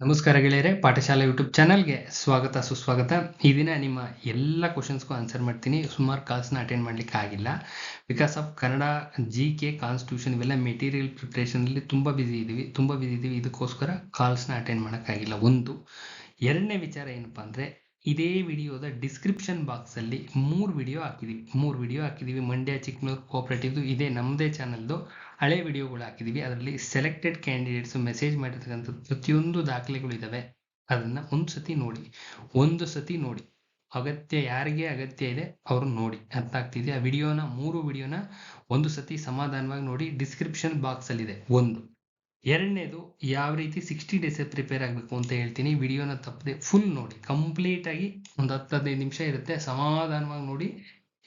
ನಮಸ್ಕಾರ ಗೆಳೆಯರೆ, ಪಾಠಶಾಲೆ ಯೂಟ್ಯೂಬ್ ಚಾನಲ್ಗೆ ಸ್ವಾಗತ, ಸುಸ್ವಾಗತ. ಈ ದಿನ ನಿಮ್ಮ ಎಲ್ಲ ಕ್ವಶನ್ಸ್ಗೂ ಆನ್ಸರ್ ಮಾಡ್ತೀನಿ. ಸುಮಾರು ಕಾಲ್ಸ್ನ ಅಟೆಂಡ್ ಮಾಡ್ಲಿಕ್ಕೆ ಆಗಿಲ್ಲ. Because of Kannada G K constitution ಇವೆಲ್ಲ ಮೆಟೀರಿಯಲ್ ಪ್ರಿಪ್ರೇಷನಲ್ಲಿ ತುಂಬ ಬ್ಯುಸಿ ಇದ್ದೀವಿ. ತುಂಬ ಬ್ಯುಸಿ ಇದ್ದೀವಿ. ಇದಕ್ಕೋಸ್ಕರ ಕಾಲ್ಸ್ನ ಅಟೆಂಡ್ ಮಾಡೋಕ್ಕಾಗಿಲ್ಲ. ಒಂದು, ಎರಡನೇ ವಿಚಾರ ಏನಪ್ಪ ಅಂದರೆ ಇದೇ ವಿಡಿಯೋದ ಡಿಸ್ಕ್ರಿಪ್ಷನ್ ಬಾಕ್ಸಲ್ಲಿ ಮೂರು ವಿಡಿಯೋ ಹಾಕಿದ್ದೀವಿ ಮೂರು ವಿಡಿಯೋ ಹಾಕಿದ್ದೀವಿ ಮಂಡ್ಯ ಚಿಕ್ಕನೂರು ಕೋಆಪ್ರೇಟಿವ್ದು ಇದೇ ನಮ್ಮದೇ ಚಾನಲ್ದು ಹಳೆ ವಿಡಿಯೋಗಳು ಹಾಕಿದ್ದೀವಿ ಅದರಲ್ಲಿ ಸೆಲೆಕ್ಟೆಡ್ ಕ್ಯಾಂಡಿಡೇಟ್ಸು ಮೆಸೇಜ್ ಮಾಡಿರ್ತಕ್ಕಂಥ ಪ್ರತಿಯೊಂದು ದಾಖಲೆಗಳು ಇದ್ದಾವೆ ಅದನ್ನು ಒಂದು ಸತಿ ನೋಡಿ. ಒಂದು ಸತಿ ನೋಡಿ. ಅಗತ್ಯ ಯಾರಿಗೆ ಅಗತ್ಯ ಇದೆ ಅವರು ನೋಡಿ. ಅರ್ಥ ಆಗ್ತಿದೆ? ಆ ವಿಡಿಯೋನ ಮೂರು ವಿಡಿಯೋನ ಒಂದು ಸತಿ ಸಮಾಧಾನವಾಗಿ ನೋಡಿ. ಡಿಸ್ಕ್ರಿಪ್ಷನ್ ಬಾಕ್ಸಲ್ಲಿದೆ ಒಂದು. ಎರಡನೇದು ಯಾವ ರೀತಿ ಸಿಕ್ಸ್ಟಿ ಡೇಸ್ ಪ್ರಿಪೇರ್ ಆಗಬೇಕು ಅಂತ ಹೇಳ್ತೀನಿ. ವಿಡಿಯೋನ ತಪ್ಪದೆ ಫುಲ್ ನೋಡಿ. ಕಂಪ್ಲೀಟ್ ಆಗಿ ಒಂದು ಹತ್ತು ಹದಿನೈದು ನಿಮಿಷ ಇರುತ್ತೆ. ಸಮಾಧಾನವಾಗಿ ನೋಡಿ.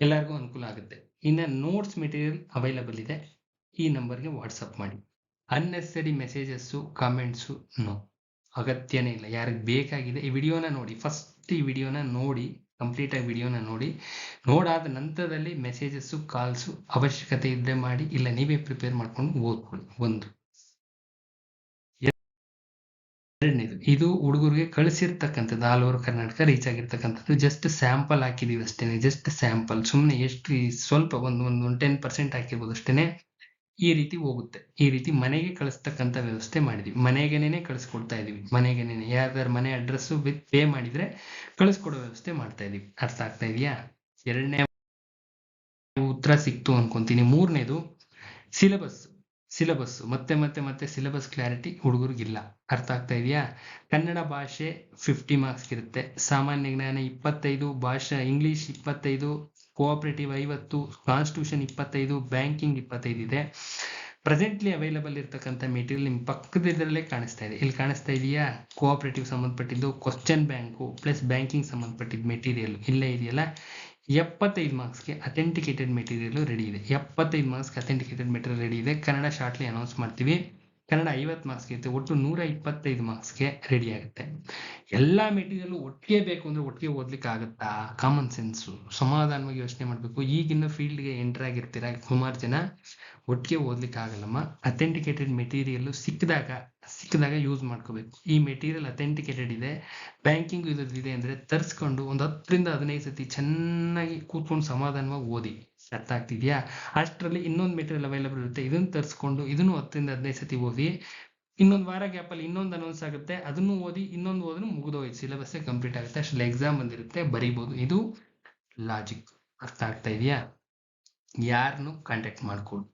ಎಲ್ಲರಿಗೂ ಅನುಕೂಲ ಆಗುತ್ತೆ. ಇನ್ನು ನೋಟ್ಸ್ ಮೆಟೀರಿಯಲ್ ಅವೈಲಬಲ್ ಇದೆ. ಈ ನಂಬರ್ಗೆ ವಾಟ್ಸಪ್ ಮಾಡಿ. ಅನ್ನೆಸರಿ ಮೆಸೇಜಸ್ಸು ಕಾಮೆಂಟ್ಸು ನೋ ಅಗತ್ಯನೇ ಇಲ್ಲ. ಯಾರಿಗೆ ಬೇಕಾಗಿದೆ ಈ ವಿಡಿಯೋನ ನೋಡಿ. ಫಸ್ಟ್ ಈ ವಿಡಿಯೋನ ನೋಡಿ. ಕಂಪ್ಲೀಟ್ ಆಗಿ ವಿಡಿಯೋನ ನೋಡಿ. ನೋಡಾದ ನಂತರದಲ್ಲಿ ಮೆಸೇಜಸ್ಸು ಕಾಲ್ಸು ಅವಶ್ಯಕತೆ ಇದ್ದರೆ ಮಾಡಿ. ಇಲ್ಲ ನೀವೇ ಪ್ರಿಪೇರ್ ಮಾಡ್ಕೊಂಡು ಓದ್ಕೊಳ್ಳಿ. ಒಂದು. ಇದು ಹುಡುಗರಿಗೆ ಕಳಿಸಿರ್ತಕ್ಕಂಥದ್ದು ಆಲ್ ಓವರ್ ಕರ್ನಾಟಕ ರೀಚ್ ಆಗಿರ್ತಕ್ಕಂಥದ್ದು. ಜಸ್ಟ್ ಸ್ಯಾಂಪಲ್ ಹಾಕಿದೀವಿ ಅಷ್ಟೇನೆ ಜಸ್ಟ್ ಸ್ಯಾಂಪಲ್ ಸುಮ್ಮನೆ ಎಷ್ಟು ಸ್ವಲ್ಪ ಒಂದು ಒಂದು ಒಂದು ಟೆನ್ ಪರ್ಸೆಂಟ್ ಹಾಕಿರ್ಬೋದು ಅಷ್ಟೇನೆ ಈ ರೀತಿ ಹೋಗುತ್ತೆ. ಈ ರೀತಿ ಮನೆಗೆ ಕಳಿಸ್ತಕ್ಕಂಥ ವ್ಯವಸ್ಥೆ ಮಾಡಿದೀವಿ. ಮನೆಗೇನೆ ಕಳಿಸ್ಕೊಡ್ತಾ ಇದೀವಿ. ಮನೆಗೇನೆ ಯಾರ್ದಾರು ಮನೆ ಅಡ್ರೆಸ್ಸು ವಿತ್ ಪೇ ಮಾಡಿದ್ರೆ ಕಳಿಸ್ಕೊಡೋ ವ್ಯವಸ್ಥೆ ಮಾಡ್ತಾ ಇದೀವಿ. ಅರ್ಥ ಆಗ್ತಾ ಇದೆಯಾ? ಎರಡನೇ ಉತ್ತರ ಸಿಕ್ತು ಅನ್ಕೊಂತೀನಿ. ಮೂರನೇದು ಸಿಲೆಬಸ್ ಸಿಲೆಬಸ್, ಮತ್ತೆ ಮತ್ತೆ ಮತ್ತೆ ಸಿಲಬಸ್ ಕ್ಲಾರಿಟಿ ಹುಡುಗರಿಗಿಲ್ಲ. ಅರ್ಥ ಆಗ್ತಾ ಇದೆಯಾ? ಕನ್ನಡ ಭಾಷೆ ಫಿಫ್ಟಿ ಮಾರ್ಕ್ಸ್ ಇರುತ್ತೆ. ಸಾಮಾನ್ಯ ಜ್ಞಾನ ಇಪ್ಪತ್ತೈದು, ಭಾಷಾ ಇಂಗ್ಲಿಷ್ ಇಪ್ಪತ್ತೈದು ಕೋಆಪರೇಟಿವ್ ಐವತ್ತು ಕಾನ್ಸ್ಟಿಟ್ಯೂಷನ್ ಇಪ್ಪತ್ತೈದು ಬ್ಯಾಂಕಿಂಗ್ ಇಪ್ಪತ್ತೈದು ಇದೆ. ಪ್ರೆಸೆಂಟ್ಲಿ ಅವೈಲಬಲ್ ಇರ್ತಕ್ಕಂಥ ಮೆಟೀರಿಯಲ್ ನಿಮ್ಮ ಪಕ್ಕದಲ್ಲೇ ಕಾಣಿಸ್ತಾ ಇದೆ. ಇಲ್ಲಿ ಕಾಣಿಸ್ತಾ ಇದೆಯಾ? ಕೋಆಪರೇಟಿವ್ ಸಂಬಂಧಪಟ್ಟಿದ್ದು ಕ್ವಶನ್ ಬ್ಯಾಂಕು ಪ್ಲಸ್ ಬ್ಯಾಂಕಿಂಗ್ ಸಂಬಂಧಪಟ್ಟಿದ್ದು ಮೆಟೀರಿಯಲ್ ಇಲ್ಲೇ ಇದೆಯಲ್ಲ? ಎಪ್ಪತ್ತೈದು ಮಾರ್ಕ್ಸ್ಗೆ ಅಥೆಂಟಿಕೇಟೆಡ್ ಮೆಟೀರಿಯಲ್ ರೆಡಿ ಇದೆ. ಎಪ್ಪತ್ತೈದು ಮಾರ್ಕ್ಸ್ಗೆ ಅಥೆಂಟಿಕೇಟೆಡ್ ಮೆಟೀರಿಯಲ್ ರೆಡಿ ಇದೆ. ಕನ್ನಡ ಶಾರ್ಟ್ಲಿ ಅನೌನ್ಸ್ ಮಾಡ್ತೀವಿ. ಕನ್ನಡ ಐವತ್ತು ಮಾರ್ಕ್ಸ್ಗೆ ಇರುತ್ತೆ. ಒಟ್ಟು ನೂರ ಇಪ್ಪತ್ತೈದು ಮಾರ್ಕ್ಸ್ಗೆ ರೆಡಿ ಆಗುತ್ತೆ. ಎಲ್ಲ ಮೆಟೀರಿಯಲ್ ಒಟ್ಟಿಗೆ ಬೇಕು ಅಂದ್ರೆ ಒಟ್ಟಿಗೆ ಓದ್ಲಿಕ್ಕೆ ಆಗುತ್ತಾ? ಕಾಮನ್ ಸೆನ್ಸು ಸಮಾಧಾನವಾಗಿ ಯೋಚನೆ ಮಾಡಬೇಕು. ಈಗಿನ ಫೀಲ್ಡ್ಗೆ ಎಂಟರ್ ಆಗಿರ್ತೀರಾ ಸುಮಾರು ಜನ? ಒಟ್ಟಿಗೆ ಓದ್ಲಿಕ್ಕೆ ಆಗಲ್ಲಮ್ಮ. ಅಥೆಂಟಿಕೇಟೆಡ್ ಮೆಟೀರಿಯಲ್ ಸಿಕ್ಕಿದಾಗ ಸಿಕ್ಕಿದಾಗ ಯೂಸ್ ಮಾಡ್ಕೋಬೇಕು. ಈ ಮೆಟೀರಿಯಲ್ ಅಥೆಂಟಿಕೇಟೆಡ್ ಇದೆ. ಬ್ಯಾಂಕಿಂಗ್ ಇದೆ ಅಂದ್ರೆ ತರಿಸ್ಕೊಂಡು ಒಂದು ಹತ್ತರಿಂದ ಹದಿನೈದು ಸತಿ ಚೆನ್ನಾಗಿ ಕೂತ್ಕೊಂಡು ಸಮಾಧಾನವಾಗಿ ಓದಿ. ಅರ್ಥ ಆಗ್ತಿದ್ಯಾ? ಅಷ್ಟರಲ್ಲಿ ಇನ್ನೊಂದು ಮೆಟೀರಿಯಲ್ ಅವೈಲಬಲ್ ಇರುತ್ತೆ. ಇದನ್ನು ತರಿಸ್ಕೊಂಡು ಇದನ್ನು ಹತ್ತರಿಂದ ಹದಿನೈದು ಸತಿ ಓದಿ. ಇನ್ನೊಂದು ವಾರ ಗ್ಯಾಪಲ್ಲಿ ಇನ್ನೊಂದು ಅನೌನ್ಸ್ ಆಗುತ್ತೆ. ಅದನ್ನು ಓದಿ, ಇನ್ನೊಂದು ಓದಿದ್ರು ಮುಗಿದೋಯ್ತು ಸಿಲೆಬಸ್ಸೇ ಕಂಪ್ಲೀಟ್ ಆಗುತ್ತೆ. ಅಷ್ಟರಲ್ಲಿ ಎಕ್ಸಾಮ್ ಬಂದಿರುತ್ತೆ. ಬರೀಬೋದು. ಇದು ಲಾಜಿಕ್ ಅರ್ಥ ಆಗ್ತಾ ಇದೆಯಾ? ಯಾರನ್ನು ಕಾಂಟ್ಯಾಕ್ಟ್ ಮಾಡ್ಕೊಡು.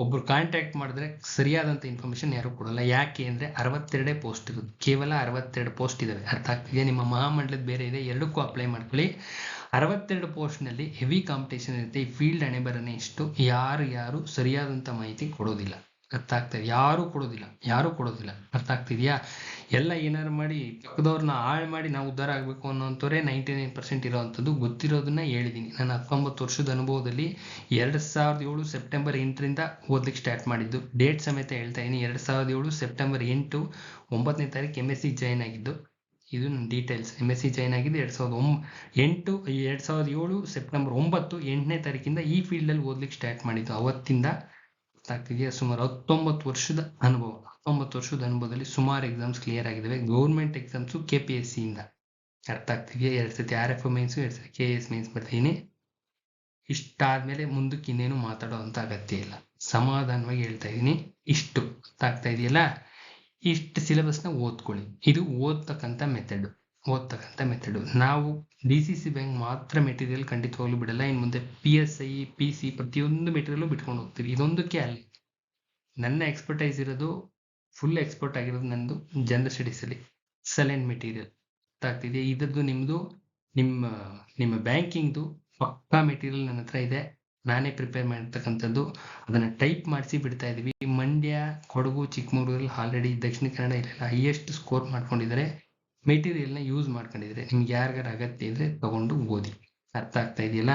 ಒಬ್ರು ಕಾಂಟ್ಯಾಕ್ಟ್ ಮಾಡಿದ್ರೆ ಸರಿಯಾದಂಥ ಇನ್ಫಾರ್ಮೇಶನ್ ಯಾರು ಕೊಡಲ್ಲ. ಯಾಕೆ ಅಂದರೆ ಅರವತ್ತೆರಡೇ ಪೋಸ್ಟ್ ಇರೋದು. ಕೇವಲ ಅರವತ್ತೆರಡು ಪೋಸ್ಟ್ ಇದ್ದಾವೆ ಅರ್ಥ ಆಗ್ತಿದೆ ನಿಮ್ಮ ಮಹಾಮಂಡಲದ ಬೇರೆ ಇದೆ. ಎರಡಕ್ಕೂ ಅಪ್ಲೈ ಮಾಡ್ಕೊಳ್ಳಿ. ಅರವತ್ತೆರಡು ಪೋಸ್ಟ್ನಲ್ಲಿ ಹೆವಿ ಕಾಂಪಿಟೇಷನ್ ಇರುತ್ತೆ. ಈ ಫೀಲ್ಡ್ ಹಣೆ ಬರನೇ ಇಷ್ಟು. ಯಾರು ಯಾರು ಸರಿಯಾದಂಥ ಮಾಹಿತಿ ಕೊಡೋದಿಲ್ಲ. ಅರ್ಥ ಆಗ್ತದೆ ಯಾರೂ ಕೊಡೋದಿಲ್ಲ. ಯಾರೂ ಕೊಡೋದಿಲ್ಲ. ಅರ್ಥ ಆಗ್ತಿದ್ಯಾ? ಎಲ್ಲ ಏನಾರು ಮಾಡಿ ಪಕ್ಕದವ್ರನ್ನ ಹಾಳು ಮಾಡಿ ನಾವು ಉದ್ಧಾರ ಆಗಬೇಕು ಅನ್ನೋಂಥವ್ರೆ ನೈಂಟಿ ನೈನ್ ಪರ್ಸೆಂಟ್ ಇರೋವಂಥದ್ದು ಗೊತ್ತಿರೋದನ್ನ ಹೇಳಿದ್ದೀನಿ ನಾನು ಹತ್ತೊಂಬತ್ತು ವರ್ಷದ ಅನುಭವದಲ್ಲಿ ಎರಡು ಸಾವಿರದ ಏಳು ಸೆಪ್ಟೆಂಬರ್ ಎಂಟರಿಂದ ಓದ್ಲಿಕ್ಕೆ ಸ್ಟಾರ್ಟ್ ಮಾಡಿದ್ದು. ಡೇಟ್ ಸಮೇತ ಹೇಳ್ತಾ ಇದ್ದೀನಿ ಎರಡು ಸಾವಿರದ ಏಳು ಸೆಪ್ಟೆಂಬರ್ ಎಂಟು ಒಂಬತ್ತನೇ ತಾರೀಕು ಎಂ ಎಸ್ ಸಿ ಜಾಯ್ನ್ ಆಗಿದ್ದು, ಇದು ನನ್ನ details M S C join ಆಗಿದ್ದು ಎರಡು ಸಾವಿರದ ಒಂಬ ಎಂಟು, ಎರಡು ಸಾವಿರದ ಏಳು ಸೆಪ್ಟೆಂಬರ್ ಒಂಬತ್ತು ಎಂಟನೇ ತಾರೀಕಿಂದ ಈ ಫೀಲ್ಡಲ್ಲಿ ಓದ್ಲಿಕ್ಕೆ ಸ್ಟಾರ್ಟ್ ಮಾಡಿದ್ದು. ಅವತ್ತಿಂದ ಗೊತ್ತಾಗ್ತಿದೆಯಾ ಸುಮಾರು ಹತ್ತೊಂಬತ್ತು ವರ್ಷದ ಅನುಭವ. ಹತ್ತೊಂಬತ್ತು ವರ್ಷದ ಅನುಭವದಲ್ಲಿ ಸುಮಾರು ಎಕ್ಸಾಮ್ಸ್ ಕ್ಲಿಯರ್ ಆಗಿದ್ದಾವೆ government exams K P S ಸಿಯಿಂದ ಅರ್ಥ ಆಗ್ತಿದೆಯಾ? ಎರಡು ಸತಿ ಆರ್ ಎಫ್ ಮೀನ್ಸು ಎರಡು ಸತಿ ಕೆ ಎಸ್ ಮೀನ್ಸ್ ಬರ್ತೀನಿ ಇಷ್ಟಾದ್ಮೇಲೆ ಮುಂದಕ್ಕೆ ಇನ್ನೇನು ಮಾತಾಡೋವಂಥ ಅಗತ್ಯ ಇಲ್ಲ. ಸಮಾಧಾನವಾಗಿ ಹೇಳ್ತಾ ಇದ್ದೀನಿ ಇಷ್ಟು. ಅರ್ಥ ಆಗ್ತಾ ಇದೆಯಲ್ಲ? ಇಷ್ಟು ಸಿಲೆಬಸ್ನ ಓದ್ಕೊಳ್ಳಿ. ಇದು ಓದ್ತಕ್ಕಂಥ ಮೆಥಡ್ ಓದ್ತಕ್ಕಂಥ ಮೆಥಡು ನಾವು ಡಿ ಸಿ ಸಿ ಬ್ಯಾಂಕ್ ಮಾತ್ರ ಮೆಟೀರಿಯಲ್ ಖಂಡಿತವಾಗ್ಲೂ ಬಿಡಲ್ಲ. ಇನ್ನು ಮುಂದೆ P S I P C ಪ್ರತಿಯೊಂದು ಮೆಟೀರಿಯಲ್ಲು ಬಿಟ್ಕೊಂಡು ಹೋಗ್ತೀವಿ. ಇದೊಂದಕ್ಕೆ ಅಲ್ಲಿ ನನ್ನ ಎಕ್ಸ್ಪರ್ಟೈಸ್ ಇರೋದು ಫುಲ್ ಎಕ್ಸ್ಪರ್ಟ್ ಆಗಿರೋದು ನಂದು ಜನರಲ್ ಸ್ಟಡೀಸಲ್ಲಿ ಸಲೆಂಟ್ ಮೆಟೀರಿಯಲ್ ತಾಗ್ತಿದೆ ಇದರದ್ದು ನಿಮ್ಮದು ನಿಮ್ಮ ನಿಮ್ಮ ಬ್ಯಾಂಕಿಂಗ್ದು ಪಕ್ಕಾ ಮೆಟೀರಿಯಲ್ ನನ್ನ ಹತ್ರ ಇದೆ. ನಾನೇ ಪ್ರಿಪೇರ್ ಮಾಡಿರ್ತಕ್ಕಂಥದ್ದು. ಅದನ್ನು ಟೈಪ್ ಮಾಡಿಸಿ ಬಿಡ್ತಾ ಇದ್ದೀವಿ. ಮಂಡ್ಯ ಕೊಡಗು ಚಿಕ್ಕಮಗಳೂರಲ್ಲಿ ಆಲ್ರೆಡಿ ದಕ್ಷಿಣ ಕನ್ನಡ ಇಲ್ಲೆಲ್ಲ ಹೈಯೆಸ್ಟ್ ಸ್ಕೋರ್ ಮಾಡ್ಕೊಂಡಿದ್ದಾರೆ. ಮೆಟೀರಿಯಲ್ನ ಯೂಸ್ ಮಾಡ್ಕೊಂಡಿದ್ರೆ ನಿಮ್ಗೆ ಯಾರಿಗಾರ ಅಗತ್ಯ ಇದ್ರೆ ತಗೊಂಡು ಓದಿ. ಅರ್ಥ ಆಗ್ತಾ ಇದೆಯಲ್ಲ?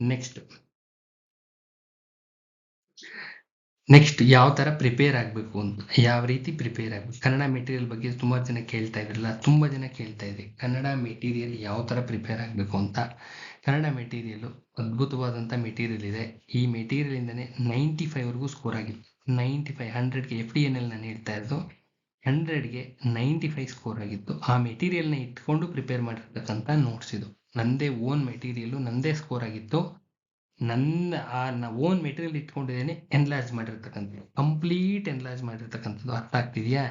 ನೆಕ್ಸ್ಟ್ ನೆಕ್ಸ್ಟ್ ಯಾವ ಥರ ಪ್ರಿಪೇರ್ ಆಗಬೇಕು ಅಂತ, ಯಾವ ರೀತಿ ಪ್ರಿಪೇರ್ ಆಗಬೇಕು? ಕನ್ನಡ ಮೆಟೀರಿಯಲ್ ಬಗ್ಗೆ ತುಂಬಾ ಜನ ಕೇಳ್ತಾ ಇದ್ರಲ್ಲ, ತುಂಬ ಜನ ಕೇಳ್ತಾ ಇದೆ, ಕನ್ನಡ ಮೆಟೀರಿಯಲ್ ಯಾವ ಥರ ಪ್ರಿಪೇರ್ ಆಗಬೇಕು ಅಂತ. ಕನ್ನಡ ಮೆಟೀರಿಯಲ್ ಅದ್ಭುತವಾದಂಥ ಮೆಟೀರಿಯಲ್ ಇದೆ. ಈ ಮೆಟೀರಿಯಲ್ ಮೆಟೀರಿಯಲಿಂದನೇ ನೈಂಟಿ ಫೈವ್ವರೆಗೂ ಸ್ಕೋರ್ ಆಗಿತ್ತು. ನೈಂಟಿ ಫೈವ್ ಹಂಡ್ರೆಡ್ಗೆ ಎಫ್ ಡಿ ಎನ್ ಎಲ್ ನಾನು ಹೇಳ್ತಾ ಇರೋದು ಹಂಡ್ರೆಡ್ಗೆ ನೈಂಟಿ ಫೈವ್ ಸ್ಕೋರ್ ಆಗಿತ್ತು. ಆ ಮೆಟೀರಿಯಲ್ನ ಇಟ್ಕೊಂಡು ಪ್ರಿಪೇರ್ ಮಾಡಿರ್ತಕ್ಕಂಥ ನೋಟ್ಸ್ ಇದು. ನಂದೇ ಓನ್ ಮೆಟೀರಿಯಲ್ ನಂದೇ ಸ್ಕೋರ್ ಆಗಿತ್ತು. ನನ್ನ, ಆ ಓನ್ ಮೆಟೀರಿಯಲ್ ಇಟ್ಕೊಂಡಿದ್ದೇನೆ ಎನ್ಲಾರ್ಜ್ ಮಾಡಿರ್ತಕ್ಕಂಥದ್ದು. ಕಂಪ್ಲೀಟ್ ಎನ್ಲಾರ್ಜ್ ಮಾಡಿರ್ತಕ್ಕಂಥದ್ದು ಅರ್ಥ ಆಗ್ತಿದೆಯಾ?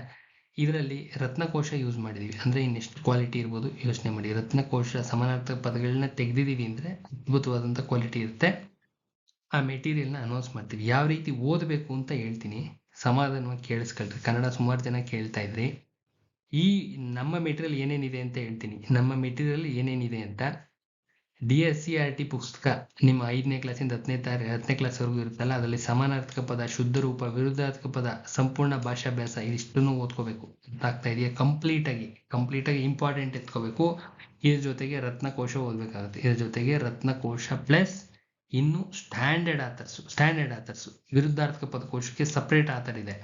ಇದರಲ್ಲಿ ರತ್ನಕೋಶ ಯೂಸ್ ಮಾಡಿದೀವಿ. ಅಂದ್ರೆ ಇನ್ನೆಷ್ಟು ಕ್ವಾಲಿಟಿ ಇರ್ಬೋದು ಯೋಚನೆ ಮಾಡಿ. ರತ್ನಕೋಶ ಸಮಾನಾರ್ಥಕ ಪದಗಳನ್ನ ತೆಗೆದಿದ್ದೀವಿ ಅಂದ್ರೆ ಅದ್ಭುತವಾದಂಥ ಕ್ವಾಲಿಟಿ ಇರುತ್ತೆ. ಆ ಮೆಟೀರಿಯಲ್ನ ಅನೌನ್ಸ್ ಮಾಡ್ತೀವಿ. ಯಾವ ರೀತಿ ಓದಬೇಕು ಅಂತ ಹೇಳ್ತೀನಿ. ಸಮಾಧಾನವಾಗಿ ಕೇಳಿಸ್ಕೊಳ್ರಿ. ಕನ್ನಡ ಸುಮಾರು ಜನ ಕೇಳ್ತಾ ಇದ್ರಿ. ಈ ನಮ್ಮ ಮೆಟೀರಿಯಲ್ ಏನೇನಿದೆ ಅಂತ ಹೇಳ್ತೀನಿ. ನಮ್ಮ ಮೆಟೀರಿಯಲ್ ಏನೇನಿದೆ ಅಂತ. D S C R T ಪುಸ್ತಕ ನಿಮ್ಮ ಐದನೇ ಕ್ಲಾಸಿಂದ ಹತ್ತನೇ ತಾರೆ, ಹತ್ತನೇ ಕ್ಲಾಸ್ವರೆಗೂ ಇರುತ್ತಲ್ಲ, ಅದರಲ್ಲಿ ಸಮಾನಾರ್ಥಕ ಪದ, ಶುದ್ಧ ರೂಪ, ವಿರುದ್ಧಾರ್ಥಕ ಪದ, ಸಂಪೂರ್ಣ ಭಾಷಾಭ್ಯಾಸ, ಇದಿಷ್ಟನ್ನು ಓದ್ಕೋಬೇಕು. ಆಗ್ತಾ ಇದೆಯಾ? ಕಂಪ್ಲೀಟ್ ಆಗಿ ಕಂಪ್ಲೀಟ್ ಆಗಿ ಇಂಪಾರ್ಟೆಂಟ್ ಎತ್ಕೋಬೇಕು. ಇದ್ರ ಜೊತೆಗೆ ರತ್ನಕೋಶ ಓದ್ಬೇಕಾಗುತ್ತೆ. ಇದ್ರ ಜೊತೆಗೆ ರತ್ನಕೋಶ ಪ್ಲಸ್ ಇನ್ನು ಸ್ಟ್ಯಾಂಡರ್ಡ್ ಆಥರ್ಸು ಸ್ಟ್ಯಾಂಡರ್ಡ್ ಆಥರ್ಸು ವಿರುದ್ಧಾರ್ಥಕ ಪದಕೋಶಕ್ಕೆ ಸಪ್ರೇಟ್ ಆಥರ್ ಇದೆ.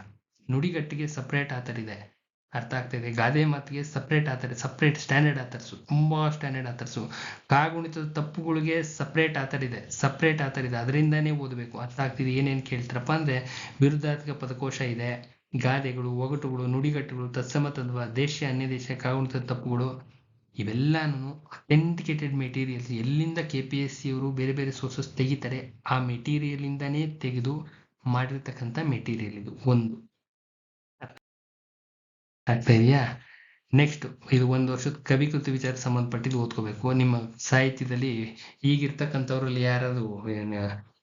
ನುಡಿಗಟ್ಟಿಗೆ ಸಪ್ರೇಟ್ ಆಥರ್ ಇದೆ. ಅರ್ಥ ಆಗ್ತಿದೆ ಗಾದೆ ಮಾತಿಗೆ ಸಪ್ರೇಟ್ ಆತರೆ ಸಪ್ರೇಟ್ ಸ್ಟ್ಯಾಂಡರ್ಡ್ ಆತರಿಸು ತುಂಬಾ ಸ್ಟ್ಯಾಂಡರ್ಡ್ ಆತರಿಸು ಕಾಗುಣಿತದ ತಪ್ಪುಗಳಿಗೆ ಸಪ್ರೇಟ್ ಆತರಿದೆ ಇದೆ. ಸಪ್ರೇಟ್ ಆತರಿದೆ ಇದೆ. ಅದರಿಂದಾನೇ ಓದಬೇಕು. ಅರ್ಥ ಆಗ್ತಿದೆ. ಏನೇನು ಕೇಳ್ತಾರಪ್ಪ ಅಂದ್ರೆ ವಿರುದ್ಧಾರ್ಥಕ ಪದಕೋಶ ಇದೆ. ಗಾದೆಗಳು, ಒಗಟುಗಳು, ನುಡಿಗಟ್ಟುಗಳು, ತತ್ಸಮ ತದ್ವ ದೇಶ ಅನ್ಯ ದೇಶ ಕಾಗುಣಿತದ ತಪ್ಪುಗಳು ಇವೆಲ್ಲಾನು ಅಥೆಂಟಿಕೇಟೆಡ್ ಮೆಟೀರಿಯಲ್ಸ್ ಎಲ್ಲಿಂದ ಕೆ ಪಿ ಎಸ್ ಸಿ ಅವರು ಬೇರೆ ಬೇರೆ ಸೋರ್ಸಸ್ ತೆಗಿತಾರೆ, ಆ ಮೆಟೀರಿಯಲ್ ಇಂದಾನೇ ತೆಗೆದು ಮಾಡಿರ್ತಕ್ಕಂಥ ಮೆಟೀರಿಯಲ್ ಇದು. ಒಂದು. ಆಗ್ತಾ ಇದೆಯಾ ನೆಕ್ಸ್ಟ್ ಇದು ಒಂದು ವರ್ಷದ ಕವಿಕೃತಿ ವಿಚಾರ ಸಂಬಂಧಪಟ್ಟಿದ್ದು ಓದ್ಕೋಬೇಕು. ನಿಮ್ಮ ಸಾಹಿತ್ಯದಲ್ಲಿ ಈಗಿರ್ತಕ್ಕಂಥವ್ರಲ್ಲಿ ಯಾರಾದ್ರು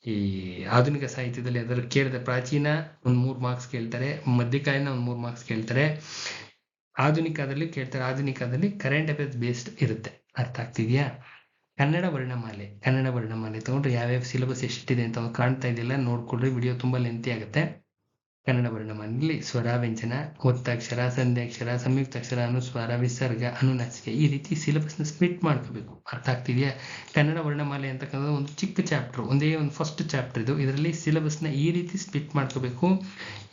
ಈ ಆಧುನಿಕ ಸಾಹಿತ್ಯದಲ್ಲಿ ಅದರ ಕೇಳಿದ ಪ್ರಾಚೀನ ಒಂದು ಮೂರು ಮಾರ್ಕ್ಸ್ ಕೇಳ್ತಾರೆ, ಮಧ್ಯಕಾಲೀನ ಒಂದು ಮೂರು ಮಾರ್ಕ್ಸ್ ಕೇಳ್ತಾರೆ. ಆಧುನಿಕದಲ್ಲಿ ಕೇಳ್ತಾರೆ, ಆಧುನಿಕದಲ್ಲಿ ಕರೆಂಟ್ ಅಫೇರ್ಸ್ ಬೇಸ್ಡ್ ಇರುತ್ತೆ. ಅರ್ಥ ಆಗ್ತಿದ್ಯಾ? ಕನ್ನಡ ವರ್ಣಮಾಲೆ ಕನ್ನಡ ವರ್ಣಮಾಲೆ ತಗೊಂಡ್ರೆ ಯಾವ್ಯಾವ ಸಿಲೆಬಸ್ ಎಷ್ಟಿದೆ ಅಂತ ಕಾಣ್ತಾ ಇದೆಯಲ್ಲ ನೋಡ್ಕೊಳ್ರಿ ವಿಡಿಯೋ ತುಂಬಾ ಲೆಂತಿ ಆಗುತ್ತೆ. ಕನ್ನಡ ವರ್ಣಮಾಲೆಯಲ್ಲಿ ಸ್ವರ ವ್ಯಂಜನ ಒತ್ತಕ್ಷರ ಸಂಧ್ಯಾಕ್ಷರ, ಸಂಯುಕ್ತಾಕ್ಷರ ಅನುಸ್ವಾರ ವಿಸರ್ಗ ಅನುನಾಸಿಕೆ ಈ ರೀತಿ ಸಿಲೆಬಸ್ನ ಸ್ಪ್ಲಿಟ್ ಮಾಡ್ಕೋಬೇಕು. ಅರ್ಥ ಆಗ್ತಿದೆಯಾ? ಕನ್ನಡ ವರ್ಣಮಾಲೆ ಅಂತಕ್ಕಂಥದ್ದು ಒಂದು ಚಿಕ್ಕ ಚಾಪ್ಟರ್ ಒಂದೇ ಒಂದು ಫಸ್ಟ್ ಚಾಪ್ಟರ್ ಇದು. ಇದರಲ್ಲಿ ಸಿಲೆಬಸ್ನ ಈ ರೀತಿ ಸ್ಪ್ಲಿಟ್ ಮಾಡ್ಕೋಬೇಕು.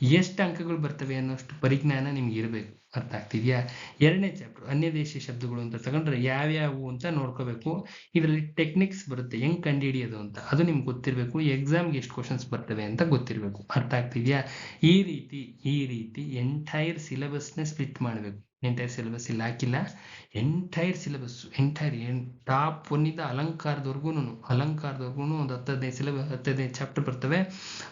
ಎಷ್ಟು ಅಂಕಗಳು ಬರ್ತವೆ ಅನ್ನೋಷ್ಟು ಪರಿಜ್ಞಾನ ನಿಮ್ಗೆ ಇರಬೇಕು. ಅರ್ಥ ಆಗ್ತಿದ್ಯಾ? ಎರಡನೇ ಚಾಪ್ಟರ್ ಅನ್ಯ ದೇಶಿ ಶಬ್ದಗಳು ಅಂತ ತಗೊಂಡ್ರೆ ಯಾವ್ಯಾವು ಅಂತ ನೋಡ್ಕೋಬೇಕು. ಇದರಲ್ಲಿ ಟೆಕ್ನಿಕ್ಸ್ ಬರುತ್ತೆ, ಹೆಂಗ್ ಕಂಡಿಡಿಯೋದು ಅಂತ. ಅದು ನಿಮ್ಗೆ ಗೊತ್ತಿರಬೇಕು. ಎಕ್ಸಾಮ್ಗೆ ಎಷ್ಟು ಕ್ವಶನ್ಸ್ ಬರ್ತವೆ ಅಂತ ಗೊತ್ತಿರಬೇಕು. ಅರ್ಥ ಆಗ್ತಿದ್ಯಾ? ಈ ರೀತಿ ಈ ರೀತಿ ಎಂಟೈರ್ ಸಿಲೆಬಸ್ನ ಸ್ಪ್ಲಿಟ್ ಮಾಡಬೇಕು. ಎಂಟೈರ್ ಸಿಲೆಬಸ್ ಇಲ್ಲಿ, ಹಾಕಿಲ್ಲ. ಎಂಟೈರ್ ಸಿಲೆಬಸ್ ಎಂಟೈರ್ ಟಾಪ್ ಒನ್ನಿಂದ ಅಲಂಕಾರದವರೆಗೂ ಅಲಂಕಾರದವರೆಗೂ ಒಂದು ಹತ್ತು ಹದಿನೈದು ಸಿಲೆಬಸ್ ಹತ್ತು ಹದಿನೈದು ಚಾಪ್ಟರ್ ಬರ್ತವೆ.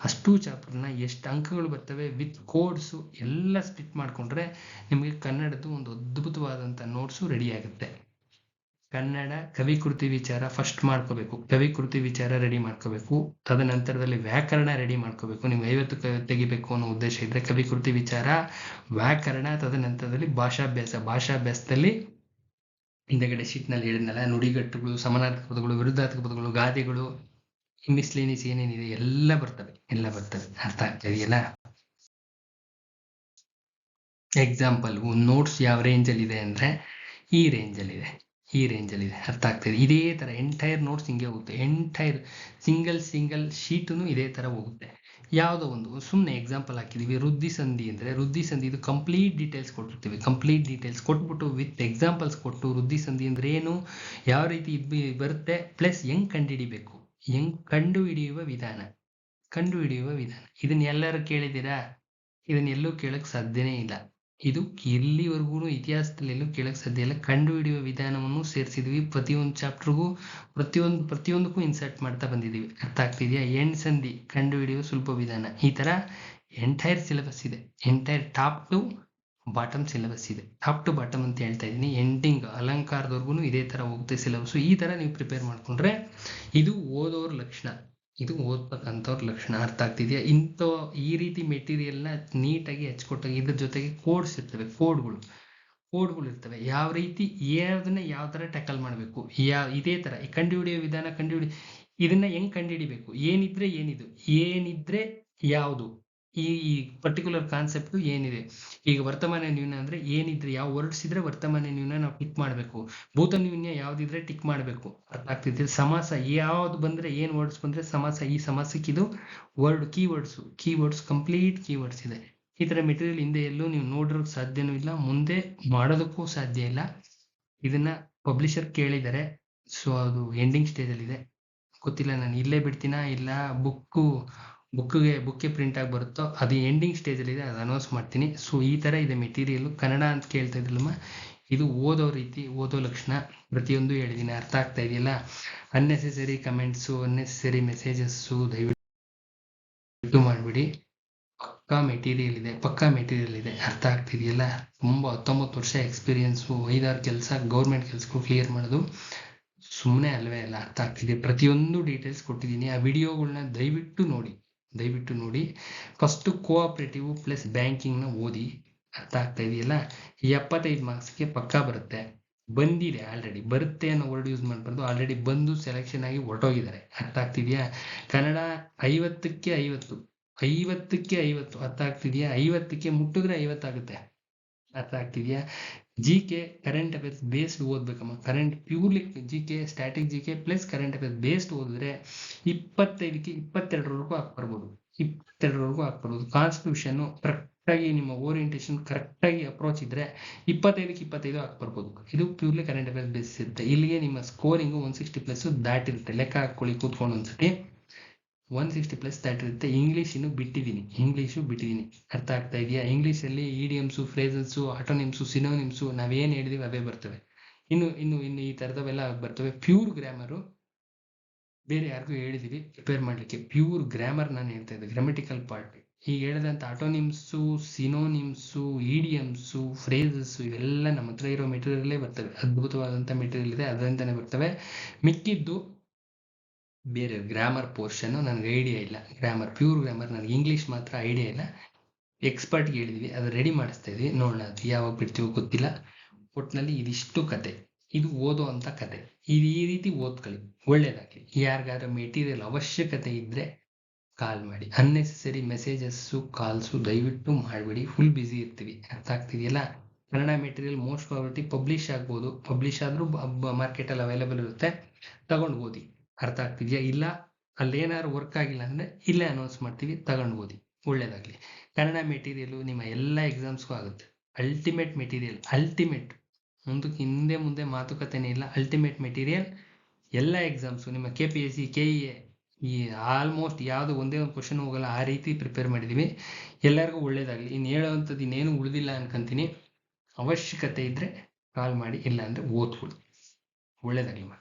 ಅಷ್ಟು ಚಾಪ್ಟರ್ನ ಎಷ್ಟು ಅಂಕಗಳು ಬರ್ತವೆ ವಿತ್ ಕೋಡ್ಸು ಎಲ್ಲ ಸ್ಪ್ಲಿಟ್ ಮಾಡಿಕೊಂಡ್ರೆ ನಿಮಗೆ ಕನ್ನಡದ್ದು ಒಂದು ಅದ್ಭುತವಾದಂಥ ನೋಟ್ಸು ರೆಡಿ ಆಗುತ್ತೆ. ಕನ್ನಡ ಕವಿಕೃತಿ ವಿಚಾರ ಫಸ್ಟ್ ಮಾಡ್ಕೋಬೇಕು. ಕವಿಕೃತಿ ವಿಚಾರ ರೆಡಿ ಮಾಡ್ಕೋಬೇಕು. ತದನಂತರದಲ್ಲಿ ವ್ಯಾಕರಣ ರೆಡಿ ಮಾಡ್ಕೋಬೇಕು. ನೀವು ಐವತ್ತು ತೆಗಿಬೇಕು ಅನ್ನೋ ಉದ್ದೇಶ ಇದ್ರೆ ಕವಿಕೃತಿ ವಿಚಾರ, ವ್ಯಾಕರಣ, ತದನಂತರದಲ್ಲಿ ಭಾಷಾಭ್ಯಾಸ. ಭಾಷಾಭ್ಯಾಸದಲ್ಲಿ ಹಿಂದಗಡೆ ಶೀಟ್ನಲ್ಲಿ ಹೇಳಿದ್ನಲ್ಲ, ನುಡಿಗಟ್ಟುಗಳು, ಸಮಾನಾರ್ಥಕ ಪದಗಳು, ವಿರುದ್ಧಾರ್ಥಕ ಪದಗಳು, ಗಾದೆಗಳು ಮಿಸ್ಲೇನಿಸ್ ಏನೇನಿದೆ ಎಲ್ಲ ಬರ್ತವೆ. ಎಲ್ಲ ಬರ್ತವೆ. ಅರ್ಥ ಆಗ್ತಾ ಇದೆಯಲ್ಲ? ಎಕ್ಸಾಂಪಲ್ ನೋಟ್ಸ್ ಯಾವ ರೇಂಜಲ್ಲಿ ಇದೆ ಅಂದ್ರೆ ಈ ರೇಂಜಲ್ಲಿ ಇದೆ. ಈ ರೇಂಜಲ್ಲಿ ಇದೆ. ಅರ್ಥ ಆಗ್ತಿದೆ ಇದೇ. ಥರ ಎಂಟೈರ್ ನೋಟ್ಸ್ ಹಿಂಗೆ ಹೋಗುತ್ತೆ. ಎಂಟೈರ್ ಸಿಂಗಲ್ ಸಿಂಗಲ್ ಶೀಟುನು ಇದೇ ಥರ ಹೋಗುತ್ತೆ. ಯಾವುದೋ ಒಂದು ಸುಮ್ಮನೆ ಎಕ್ಸಾಂಪಲ್ ಹಾಕಿದೀವಿ. ವೃದ್ಧಿ ಸಂಧಿ ಅಂದರೆ, ವೃದ್ಧಿ ಸಂಧಿ ಇದು ಕಂಪ್ಲೀಟ್ ಡೀಟೇಲ್ಸ್ ಕೊಟ್ಟಿರ್ತೀವಿ. ಕಂಪ್ಲೀಟ್ ಡೀಟೇಲ್ಸ್ ಕೊಟ್ಬಿಟ್ಟು ವಿತ್ ಎಕ್ಸಾಂಪಲ್ಸ್ ಕೊಟ್ಟು ವೃದ್ಧಿ ಸಂಧಿ ಅಂದರೆ ಏನು, ಯಾವ ರೀತಿ ಇದು ಬರುತ್ತೆ ಪ್ಲಸ್ ಹೆಂಗ್ ಕಂಡುಹಿಡಿಬೇಕು? ಹೆಂಗ್ ಕಂಡು ಹಿಡಿಯುವ ವಿಧಾನ? ಕಂಡು ಹಿಡಿಯುವ ವಿಧಾನ. ಇದನ್ನೆಲ್ಲರೂ ಕೇಳಿದ್ದೀರಾ? ಇದನ್ನೆಲ್ಲೂ ಕೇಳೋಕ್ಕೆ ಕೇಳಕ್ ಸಾಧ್ಯನೇ ಇಲ್ಲ. ಇದು ಇಲ್ಲಿವರೆಗೂ ಇತಿಹಾಸದಲ್ಲಿ ಎಲ್ಲೂ ಕೇಳಕ್ಕೆ ಸಾಧ್ಯ ಇಲ್ಲ. ಕಂಡು ಹಿಡಿಯುವ ವಿಧಾನವನ್ನು ಸೇರಿಸಿದ್ವಿ. ಪ್ರತಿಯೊಂದು ಚಾಪ್ಟರ್ಗೂ ಪ್ರತಿಯೊಂದು, ಪ್ರತಿಯೊಂದಕ್ಕೂ ಇನ್ಸರ್ಟ್ ಮಾಡ್ತಾ ಬಂದಿದ್ದೀವಿ. ಅರ್ಥ ಆಗ್ತಿದೆಯಾ? ಎಂಡ್ ಸಂಧಿ ಕಂಡು ಹಿಡಿಯುವ ಸುಲಭ ವಿಧಾನ. ಈ ಥರ ಎಂಟೈರ್ ಸಿಲೆಬಸ್ ಇದೆ. Entire top to bottom syllabus ಇದೆ. ಟಾಪ್ ಟು ಬಾಟಮ್ ಅಂತ ಹೇಳ್ತಾ ಇದ್ದೀನಿ. ಎಂಡಿಂಗ್ ಅಲಂಕಾರದವರೆಗೂ ಇದೇ ಥರ ಹೋಗುತ್ತೆ ಸಿಲೆಬಸ್ಸು ಈ ಥರ ನೀವು ಪ್ರಿಪೇರ್ ಮಾಡಿಕೊಂಡ್ರೆ ಇದು ಓದೋರ ಲಕ್ಷಣ. ಇದು ಓದ್ಬೇಕಂತವ್ರ ಲಕ್ಷಣ ಅರ್ಥ ಆಗ್ತಿದೆಯಾ? ಇಂಥ ಈ ರೀತಿ ಮೆಟೀರಿಯಲ್ನ ನೀಟಾಗಿ ಹಚ್ಕೊಟ್ಟಾಗ ಇದ್ರ ಜೊತೆಗೆ ಕೋಡ್ಸ್ ಇರ್ತವೆ, ಕೋಡ್ಗಳು. ಕೋಡ್ಗಳು ಇರ್ತವೆ. ಯಾವ ರೀತಿ ಯಾವುದನ್ನ ಯಾವ ಥರ ಟ್ಯಾಕಲ್ ಮಾಡಬೇಕು? ಯಾವ ಇದೇ ಥರ. ಈ ಕಂಡುಹಿಡಿಯೋ ವಿಧಾನ ಕಂಡುಹಿಡಿ, ಇದನ್ನ ಹೆಂಗ್ ಕಂಡುಹಿಡಿಬೇಕು? ಏನಿದ್ರೆ ಏನಿದು? ಏನಿದ್ರೆ ಯಾವುದು? ಈ ಈ ಪರ್ಟಿಕ್ಯುಲರ್ ಕಾನ್ಸೆಪ್ಟ್ ಏನಿದೆ? ಈಗ ವರ್ತಮಾನ ನ್ಯೂನ ಅಂದ್ರೆ ಏನಿದ್ರೆ, ಯಾವ ವರ್ಡ್ಸ್ ಇದ್ರೆ ವರ್ತಮಾನ ನ್ಯೂನ ನಾವು ಟಿಕ್ ಮಾಡಬೇಕು. ಭೂತ ನ್ಯೂನ್ಯ ಯಾವ್ದಿದ್ರೆ ಟಿಕ್ ಮಾಡಬೇಕು. ಅರ್ಥ ಆಗ್ತಿದ್ರೆ ಸಮಾಸ ಯಾವ್ದು ಬಂದ್ರೆ, ಏನ್ ವರ್ಡ್ಸ್ ಬಂದ್ರೆ ಸಮಾಸ, ಈ ಸಮಾಸಕ್ಕೆ ಇದು word key words key words complete key words ಇದೆ. ಈ ತರ ಮೆಟೀರಿಯಲ್ ಹಿಂದೆ ಎಲ್ಲೂ ನೀವು ನೋಡಿರೋಕ್ ಸಾಧ್ಯನೂ ಇಲ್ಲ, ಮುಂದೆ ಮಾಡೋದಕ್ಕೂ ಸಾಧ್ಯ ಇಲ್ಲ. ಇದನ್ನ ಪಬ್ಲಿಷರ್ ಕೇಳಿದ್ದಾರೆ. ಸೊ ಅದು ಎಂಡಿಂಗ್ ಸ್ಟೇಜ್ ಅಲ್ಲಿ ಇದೆ. ಗೊತ್ತಿಲ್ಲ, ನಾನು ಇಲ್ಲೇ ಬಿಡ್ತೀನಾ, ಇಲ್ಲ ಬುಕ್ಕು ಬುಕ್ಗೆ ಬುಕ್ಕೆ ಪ್ರಿಂಟ್ ಆಗಿ ಬರುತ್ತೋ ಅದು ಎಂಡಿಂಗ್ ಸ್ಟೇಜಲ್ಲಿ ಇದೆ, ಅದು ಅನೌನ್ಸ್ ಮಾಡ್ತೀನಿ. ಸೊ ಈ ಥರ ಇದೆ ಮೆಟೀರಿಯಲ್ ಕನ್ನಡ ಅಂತ ಕೇಳ್ತಾ ಇದ್ರಲ್ಲಮ್ಮ ಇದು ಓದೋ ರೀತಿ, ಓದೋ ಲಕ್ಷಣ ಪ್ರತಿಯೊಂದು ಹೇಳಿದ್ದೀನಿ. ಅರ್ಥ ಆಗ್ತಾ ಇದೆಯಲ್ಲ? ಅನ್ನೆಸೆಸರಿ ಕಮೆಂಟ್ಸು ಅನ್ನೆಸೆಸರಿ ಮೆಸೇಜಸ್ಸು ದಯವಿಟ್ಟು ಮಾಡಿಬಿಡಿ. ಪಕ್ಕಾ ಮೆಟೀರಿಯಲ್ ಇದೆ, ಪಕ್ಕಾ ಮೆಟೀರಿಯಲ್ ಇದೆ. ಅರ್ಥ ಆಗ್ತಿದೆಯಲ್ಲ ತುಂಬ ಹತ್ತೊಂಬತ್ತು ವರ್ಷ ಎಕ್ಸ್ಪೀರಿಯನ್ಸು ಐದಾರು ಕೆಲಸ ಗೌರ್ಮೆಂಟ್ ಕೆಲಸಕ್ಕೂ ಕ್ಲಿಯರ್ ಮಾಡೋದು ಸುಮ್ಮನೆ ಅಲ್ವೇ ಅಲ್ಲ? ಅರ್ಥ ಆಗ್ತಿದೆ ಪ್ರತಿಯೊಂದು ಡೀಟೇಲ್ಸ್ ಕೊಟ್ಟಿದ್ದೀನಿ. ಆ ವಿಡಿಯೋಗಳನ್ನ ದಯವಿಟ್ಟು ನೋಡಿ. ದಯವಿಟ್ಟು ನೋಡಿ. ಫಸ್ಟು ಕೋಆಪರೇಟಿವ್ ಪ್ಲಸ್ ಬ್ಯಾಂಕಿಂಗ್ನ ಓದಿ ಅರ್ಥ ಆಗ್ತಾ ಇದೆಯಲ್ಲ? ಎಪ್ಪತ್ತೈದು ಮಾರ್ಕ್ಸ್ಗೆ ಪಕ್ಕಾ ಬರುತ್ತೆ. ಬಂದಿದೆ ಆಲ್ರೆಡಿ ಬರುತ್ತೆ ಅನ್ನೋ ವರ್ಡ್ ಯೂಸ್ ಮಾಡಬಾರ್ದು. ಆಲ್ರೆಡಿ ಬಂದು ಸೆಲೆಕ್ಷನ್ ಆಗಿ ಹೊರಟೋಗಿದ್ದಾರೆ. ಅರ್ಥ ಆಗ್ತಿದೆಯಾ ಕನ್ನಡ ಐವತ್ತಕ್ಕೆ ಐವತ್ತು. ಐವತ್ತಕ್ಕೆ ಐವತ್ತು. ಅರ್ಥ ಆಗ್ತಿದೆಯಾ ಐವತ್ತಕ್ಕೆ ಮುಟ್ಟಿದ್ರೆ ಐವತ್ತಾಗುತ್ತೆ ಅರ್ಥ ಆಗ್ತಿದೆಯಾ G K current affairs based ಓದ್ಬೇಕಮ್ಮ. Current purely G K static G K plus current affairs based ಓದಿದ್ರೆ ಇಪ್ಪತ್ತೈದಕ್ಕೆ ಇಪ್ಪತ್ತೆರಡರವರೆಗೂ ಹಾಕ್ಬರ್ಬೋದು ಇಪ್ಪತ್ತೆರಡರವರೆಗೂ ಹಾಕ್ಬರ್ಬೋದು ಕಾನ್ಸ್ಟಿಟ್ಯೂಷನ್ ಕರೆಕ್ಟಾಗಿ ನಿಮ್ಮ ಓರಿಯಂಟೇಷನ್ ಕರೆಕ್ಟಾಗಿ ಅಪ್ರೋಚ್ ಇದ್ರೆ ಇಪ್ಪತ್ತೈದಕ್ಕೆ ಇಪ್ಪತ್ತೈದು ಹಾಕ್ಬರ್ಬೋದು ಇದು ಪ್ಯೂರ್ಲಿ ಕರೆಂಟ್ ಅಫೇರ್ಸ್ ಬೇಸ್ ಇರುತ್ತೆ. ಇಲ್ಲಿಗೆ ನಿಮ್ಮ ಸ್ಕೋರಿಂಗು ಒನ್ ಸಿಕ್ಸ್ಟಿ ಪ್ಲಸ್ ದಾಟಿರುತ್ತೆ ಲೆಕ್ಕ ಹಾಕ್ಕೊಳ್ಳಿ, ಕೂತ್ಕೊಂಡು ಒಂದ್ಸತಿ. ಒನ್ ಸಿಕ್ಸ್ಟಿ ಪ್ಲಸ್ ದಾಟಿರುತ್ತೆ ಇಂಗ್ಲೀಷ್ ಇನ್ನು ಬಿಟ್ಟಿದ್ದೀನಿ. ಇಂಗ್ಲೀಷು ಬಿಟ್ಟಿದ್ದೀನಿ. ಅರ್ಥ ಆಗ್ತಾ ಇದೆಯಾ? ಇಂಗ್ಲೀಷಲ್ಲಿ ಇಡಿಯಮ್ಸು ಫ್ರೇಸಸ್ಸು ಆಟೋನಿಮ್ಸು ಸಿನೋನಿಮ್ಸು ನಾವೇನು ಹೇಳಿದೀವಿ ಅವೇ ಬರ್ತವೆ. ಇನ್ನು ಇನ್ನು ಇನ್ನು ಈ ಥರದವೆಲ್ಲ ಬರ್ತವೆ. ಪ್ಯೂರ್ ಗ್ರಾಮರು ಬೇರೆ ಯಾರಿಗೂ ಹೇಳಿದೀವಿ. ಪ್ರಿಪೇರ್ ಮಾಡಲಿಕ್ಕೆ ಪ್ಯೂರ್ ಗ್ರಾಮರ್ ನಾನು ಹೇಳ್ತಾ ಇದ್ದೆ. ಗ್ರಾಮೆಟಿಕಲ್ ಪಾರ್ಟ್ ಈಗ ಹೇಳಿದಂಥ ಆಟೋನಿಮ್ಸು ಸಿನೋನಿಮ್ಸು ಇಡಿಯಮ್ಸು ಫ್ರೇಸಸ್ಸು ಇವೆಲ್ಲ ನಮ್ಮ ಹತ್ರ ಇರೋ ಮೆಟೀರಿಯಲ್ಲೇ ಬರ್ತವೆ. ಅದ್ಭುತವಾದಂಥ ಮೆಟೀರಿಯಲ್ ಇದೆ. ಅದರಿಂದನೇ ಬರ್ತವೆ. ಮಿಕ್ಕಿದ್ದು ಬೇರೆ ಗ್ರಾಮರ್ ಪೋರ್ಷನ್ ನನಗೆ ಐಡಿಯಾ ಇಲ್ಲ. ಗ್ರಾಮರ್ ಪ್ಯೂರ್ ಗ್ರಾಮರ್ ನನಗೆ ಇಂಗ್ಲೀಷ್ ಮಾತ್ರ ಐಡಿಯಾ ಇಲ್ಲ. ಎಕ್ಸ್ಪರ್ಟ್ಗೆ ಹೇಳಿದ್ವಿ, ಅದು ರೆಡಿ ಮಾಡಿಸ್ತಾ ಇದ್ವಿ. ನೋಡೋಣ ಅದು ಯಾವಾಗ ಬಿಡ್ತೀವೋ ಗೊತ್ತಿಲ್ಲ. ಒಟ್ಟಿನಲ್ಲಿ ಇದಿಷ್ಟು ಕತೆ. ಇದು ಓದೋ ಅಂತ ಕತೆ. ಇದು ಈ ರೀತಿ ಓದ್ಕೊಳ್ಳಿ. ಒಳ್ಳೇದಾಗಲಿ. ಯಾರಿಗಾದ್ರೂ ಮೆಟೀರಿಯಲ್ ಅವಶ್ಯಕತೆ ಇದ್ದರೆ ಕಾಲ್ ಮಾಡಿ. ಅನ್ನೆಸೆಸರಿ ಮೆಸೇಜಸ್ಸು ಕಾಲ್ಸು ದಯವಿಟ್ಟು ಮಾಡಿಬಿಡಿ. ಫುಲ್ ಬ್ಯುಸಿ ಇರ್ತೀವಿ. ಅರ್ಥ ಆಗ್ತಿದೆಯಲ್ಲ? Kannada material most probability publish ಆಗ್ಬೋದು. ಪಬ್ಲಿಷ್ ಆದರೂ ಮಾರ್ಕೆಟಲ್ಲಿ ಅವೈಲೇಬಲ್ ಇರುತ್ತೆ. ತಗೊಂಡು ಓದಿ. ಅರ್ಥ ಆಗ್ತಿದೆಯಾ? ಇಲ್ಲ. ಅಲ್ಲೇನಾದ್ರು ವರ್ಕ್ ಆಗಿಲ್ಲ ಅಂದರೆ ಇಲ್ಲೇ ಅನೌನ್ಸ್ ಮಾಡ್ತೀವಿ, ತಗೊಂಡು ಓದಿ. ಒಳ್ಳೇದಾಗಲಿ. ಕನ್ನಡ ಮೆಟೀರಿಯಲು ನಿಮ್ಮ ಎಲ್ಲ ಎಕ್ಸಾಮ್ಸ್ಗೂ ಆಗುತ್ತೆ. ಅಲ್ಟಿಮೇಟ್ ಮೆಟೀರಿಯಲ್ ಅಲ್ಟಿಮೇಟ್ ಮುಂದಕ್ಕೆ ಹಿಂದೆ ಮುಂದೆ ಮಾತುಕತೆನೇ ಇಲ್ಲ. ಅಲ್ಟಿಮೇಟ್ ಮೆಟೀರಿಯಲ್ ಎಲ್ಲ ಎಕ್ಸಾಮ್ಸು ನಿಮ್ಮ K P S C K E A ಈ ಆಲ್ಮೋಸ್ಟ್ ಯಾವುದು ಒಂದೇ ಒಂದು ಕ್ವಶನ್ ಹೋಗಲ್ಲ, ಆ ರೀತಿ ಪ್ರಿಪೇರ್ ಮಾಡಿದ್ದೀವಿ ಎಲ್ಲರಿಗೂ ಒಳ್ಳೇದಾಗಲಿ. ಇನ್ನು ಹೇಳೋವಂಥದ್ದು ಇನ್ನೇನು ಉಳಿದಿಲ್ಲ ಅನ್ಕೊಂತೀನಿ. ಅವಶ್ಯಕತೆ ಇದ್ದರೆ ಕಾಲ್ ಮಾಡಿ ಇಲ್ಲ ಅಂದರೆ ಓದ್ಕೊಳ್ಳಿ. ಒಳ್ಳೇದಾಗಲಿ ಮಾ.